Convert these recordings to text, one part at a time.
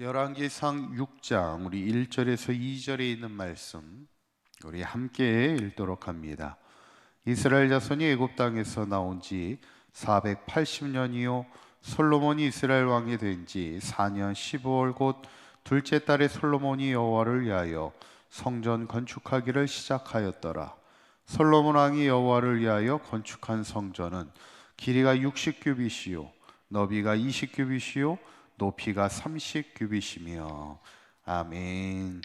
열왕기상 6장 우리 1절에서 2절에 있는 말씀 우리 함께 읽도록 합니다. 이스라엘 자손이 애굽 땅에서 나온 지 480년이요 솔로몬이 이스라엘 왕이 된 지 4년 15월 곧 둘째 달에 솔로몬이 여호와를 위하여 성전 건축하기를 시작하였더라. 솔로몬 왕이 여호와를 위하여 건축한 성전은 길이가 60규빗이요 너비가 20규빗이요 높이가 30규빗이며 아멘.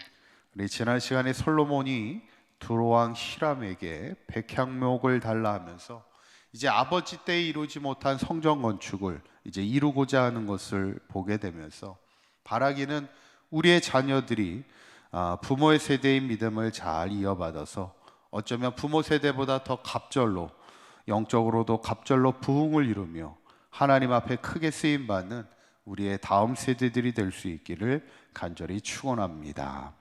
우리 지난 시간에 솔로몬이 두로왕 히람에게 백향목을 달라 하면서 이제 아버지 때 이루지 못한 성전 건축을 이제 이루고자 하는 것을 보게 되면서 바라기는 우리의 자녀들이 아, 부모의 세대의 믿음을 잘 이어받아서 어쩌면 부모 세대보다 더 갑절로 영적으로도 갑절로 부흥을 이루며 하나님 앞에 크게 쓰임 받는 우리의 다음 세대들이 될 수 있기를 간절히 축원합니다.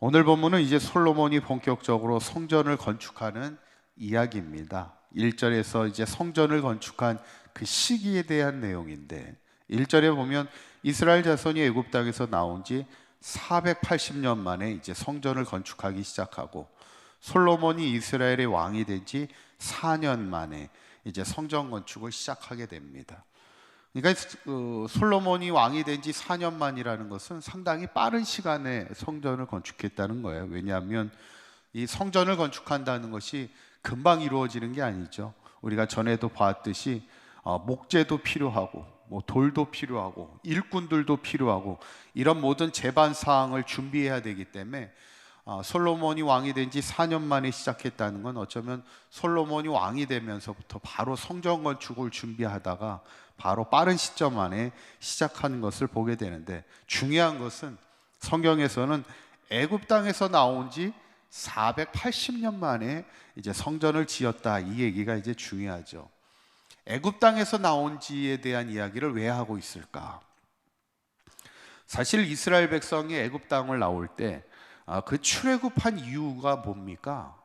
오늘 본문은 이제 솔로몬이 본격적으로 성전을 건축하는 이야기입니다. 1절에서 이제 성전을 건축한 그 시기에 대한 내용인데 1절에 보면 이스라엘 자손이 애굽 땅에서 나온 지 480년 만에 이제 성전을 건축하기 시작하고 솔로몬이 이스라엘의 왕이 된 지 4년 만에 이제 성전 건축을 시작하게 됩니다. 그러니까 그 솔로몬이 왕이 된 지 4년 만이라는 것은 상당히 빠른 시간에 성전을 건축했다는 거예요. 왜냐하면 이 성전을 건축한다는 것이 금방 이루어지는 게 아니죠. 우리가 전에도 봤듯이 어, 목재도 필요하고 뭐 돌도 필요하고 일꾼들도 필요하고 이런 모든 재반 사항을 준비해야 되기 때문에 어, 솔로몬이 왕이 된 지 4년 만에 시작했다는 건 어쩌면 솔로몬이 왕이 되면서부터 바로 성전 건축을 준비하다가 바로 빠른 시점 안에 시작하는 것을 보게 되는데 중요한 것은 성경에서는 애굽 땅에서 나온 지 480년 만에 이제 성전을 지었다 이 얘기가 이제 중요하죠. 애굽 땅에서 나온 지에 대한 이야기를 왜 하고 있을까? 사실 이스라엘 백성이 애굽 땅을 나올 때그 아, 출애굽한 이유가 뭡니까?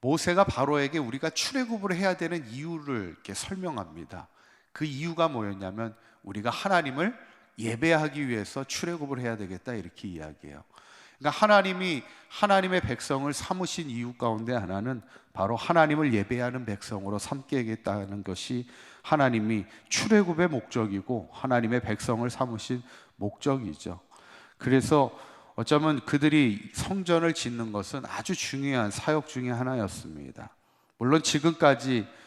모세가 바로에게 우리가 출애굽을 해야 되는 이유를 이렇게 설명합니다. 그 이유가 뭐였냐면 우리가 하나님을 예배하기 위해서 출애굽을 해야 되겠다 이렇게 이야기해요. 그러니까 하나님이 하나님의 백성을 삼으신 이유 가운데 하나는 바로 하나님을 예배하는 백성으로 삼게겠다는 것이 하나님이 출애굽의 목적이고 하나님의 백성을 삼으신 목적이죠. 그래서 어쩌면 그들이 성전을 짓는 것은 아주 중요한 사역 중의 하나였습니다. 물론 지금까지 아,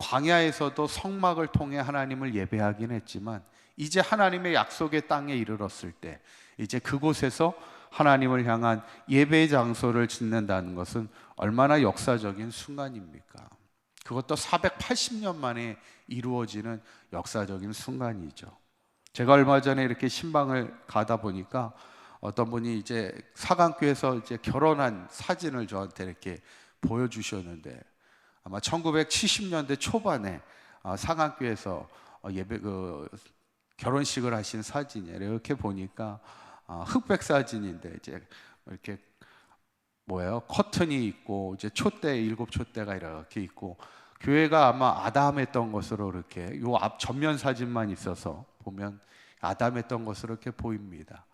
광야에서도 성막을 통해 하나님을 예배하긴 했지만 이제 하나님의 약속의 땅에 이르렀을 때 이제 그곳에서 하나님을 향한 예배의 장소를 짓는다는 것은 얼마나 역사적인 순간입니까? 그것도 480년 만에 이루어지는 역사적인 순간이죠. 제가 얼마 전에 이렇게 신방을 가다 보니까 어떤 분이 이제 사강교에서 이제 결혼한 사진을 저한테 이렇게 보여주셨는데 아마 1970년대 초반에 어, 상학교에서 어, 예배 그 결혼식을 하신 사진이에요. 이렇게 보니까 어, 흑백 사진인데 이제 이렇게 뭐예요? 커튼이 있고 이제 촛대 일곱 촛대가 이렇게 있고 교회가 아마 아담했던 것으로 이렇게 요 앞 전면 사진만 있어서 보면 아담했던 것으로 이렇게 보입니다.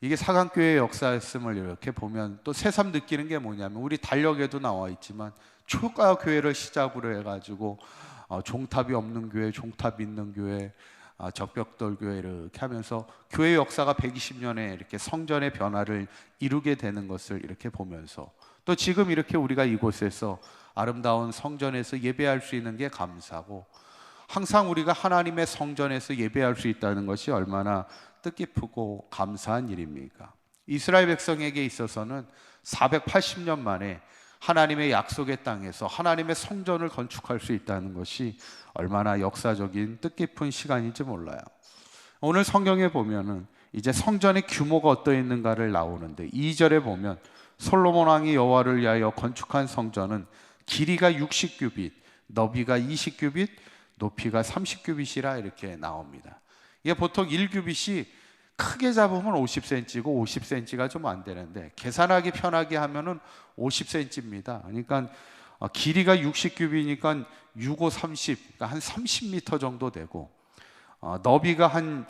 이게 사강교회의 역사였음을 이렇게 보면 또 새삼 느끼는 게 뭐냐면 우리 달력에도 나와 있지만 초가 교회를 시작으로 해가지고 어, 종탑이 없는 교회, 종탑 있는 교회, 어, 적벽돌 교회 이렇게 하면서 교회 역사가 120년에 이렇게 성전의 변화를 이루게 되는 것을 이렇게 보면서 또 지금 이렇게 우리가 이곳에서 아름다운 성전에서 예배할 수 있는 게 감사고 항상 우리가 하나님의 성전에서 예배할 수 있다는 것이 얼마나 뜻깊고 감사한 일입니까? 이스라엘 백성에게 있어서는 480년 만에 하나님의 약속의 땅에서 하나님의 성전을 건축할 수 있다는 것이 얼마나 역사적인 뜻깊은 시간인지 몰라요. 오늘 성경에 보면은 이제 성전의 규모가 어떠했는가를 나오는데 2절에 보면 솔로몬 왕이 여호와를 위하여 건축한 성전은 길이가 60규빗, 너비가 20규빗, 높이가 30규빗이라 이렇게 나옵니다. 이게 보통 1규빗이 크게 잡으면 50cm고 50cm가 좀 안 되는데 계산하기 편하게 하면은 50cm입니다. 그러니까 어, 길이가 60규비니까 6, 5, 30, 그러니까 한 30m 정도 되고 어, 너비가 한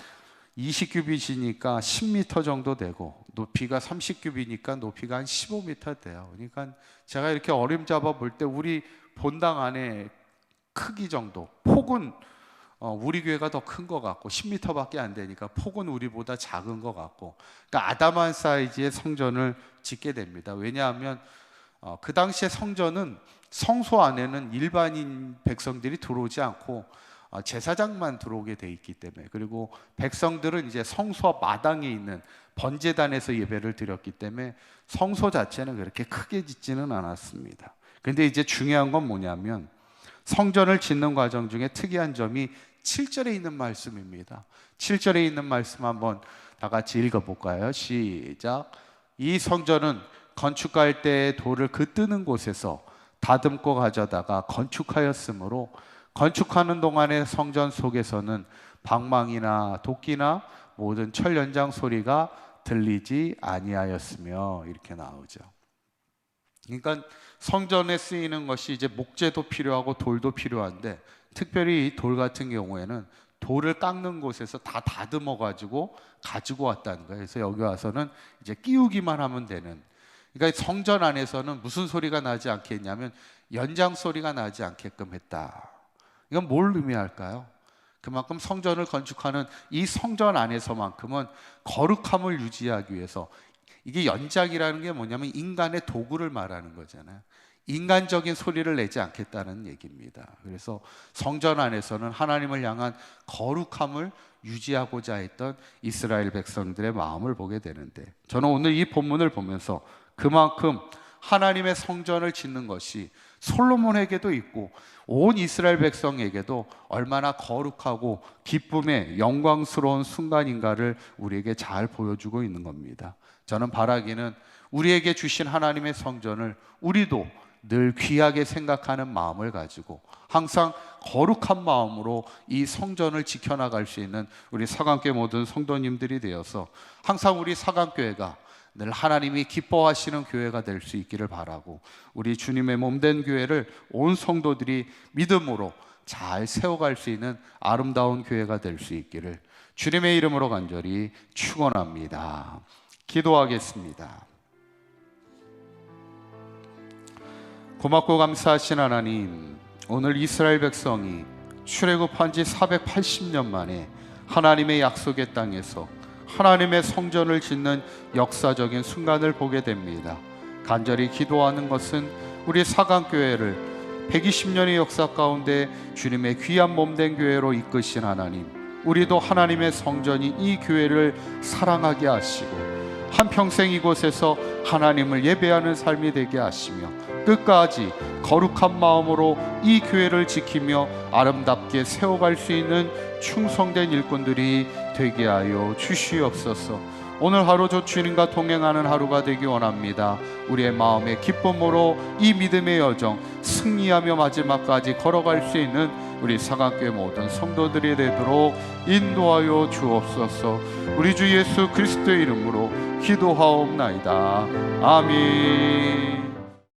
20규빗이니까 10m 정도 되고 높이가 30규빗이니까 높이가 한 15m 돼요. 그러니까 제가 이렇게 어림 잡아 볼 때 우리 본당 안에 크기 정도 폭은 어, 우리 교회가 더 큰 것 같고 10m밖에 안 되니까 폭은 우리보다 작은 것 같고 그러니까 아담한 사이즈의 성전을 짓게 됩니다. 왜냐하면 어, 그 당시에 성전은 성소 안에는 일반인 백성들이 들어오지 않고 어, 제사장만 들어오게 돼 있기 때문에 그리고 백성들은 이제 성소 마당에 있는 번제단에서 예배를 드렸기 때문에 성소 자체는 그렇게 크게 짓지는 않았습니다. 근데 이제 중요한 건 뭐냐면 성전을 짓는 과정 중에 특이한 점이 7절에 있는 말씀입니다. 7절에 있는 말씀 한번 다 같이 읽어 볼까요? 시작. 이 성전은 건축할 때 돌을 그 뜨는 곳에서 다듬고 가져다가 건축하였으므로 건축하는 동안에 성전 속에서는 방망이나 도끼나 모든 철 연장 소리가 들리지 아니하였으며 이렇게 나오죠. 그러니까 성전에 쓰이는 것이 이제 목재도 필요하고 돌도 필요한데 특별히 이 돌 같은 경우에는 돌을 깎는 곳에서 다 다듬어 가지고 가지고 왔다는 거예요. 그래서 여기 와서는 이제 끼우기만 하면 되는. 그러니까 성전 안에서는 무슨 소리가 나지 않겠냐면 연장 소리가 나지 않게끔 했다. 이건 뭘 의미할까요? 그만큼 성전을 건축하는 이 성전 안에서만큼은 거룩함을 유지하기 위해서 이게 연장이라는 게 뭐냐면 인간의 도구를 말하는 거잖아요. 인간적인 소리를 내지 않겠다는 얘기입니다. 그래서 성전 안에서는 하나님을 향한 거룩함을 유지하고자 했던 이스라엘 백성들의 마음을 보게 되는데 저는 오늘 이 본문을 보면서 그만큼 하나님의 성전을 짓는 것이 솔로몬에게도 있고 온 이스라엘 백성에게도 얼마나 거룩하고 기쁨의 영광스러운 순간인가를 우리에게 잘 보여주고 있는 겁니다. 저는 바라기는 우리에게 주신 하나님의 성전을 우리도 늘 귀하게 생각하는 마음을 가지고 항상 거룩한 마음으로 이 성전을 지켜나갈 수 있는 우리 사관교회 모든 성도님들이 되어서 항상 우리 사관교회가 늘 하나님이 기뻐하시는 교회가 될 수 있기를 바라고 우리 주님의 몸된 교회를 온 성도들이 믿음으로 잘 세워갈 수 있는 아름다운 교회가 될 수 있기를 주님의 이름으로 간절히 축원합니다. 기도하겠습니다. 고맙고 감사하신 하나님, 오늘 이스라엘 백성이 출애굽한 지 480년 만에 하나님의 약속의 땅에서 하나님의 성전을 짓는 역사적인 순간을 보게 됩니다. 간절히 기도하는 것은 우리 사강교회를 120년의 역사 가운데 주님의 귀한 몸된 교회로 이끄신 하나님, 우리도 하나님의 성전이 이 교회를 사랑하게 하시고 한평생 이곳에서 하나님을 예배하는 삶이 되게 하시며 끝까지 거룩한 마음으로 이 교회를 지키며 아름답게 세워갈 수 있는 충성된 일꾼들이 되게 하여 주시옵소서. 오늘 하루 저 주님과 동행하는 하루가 되기 원합니다. 우리의 마음의 기쁨으로 이 믿음의 여정 승리하며 마지막까지 걸어갈 수 있는 우리 사각교회 모든 성도들이 되도록 인도하여 주옵소서. 우리 주 예수 그리스도의 이름으로 기도하옵나이다. 아멘.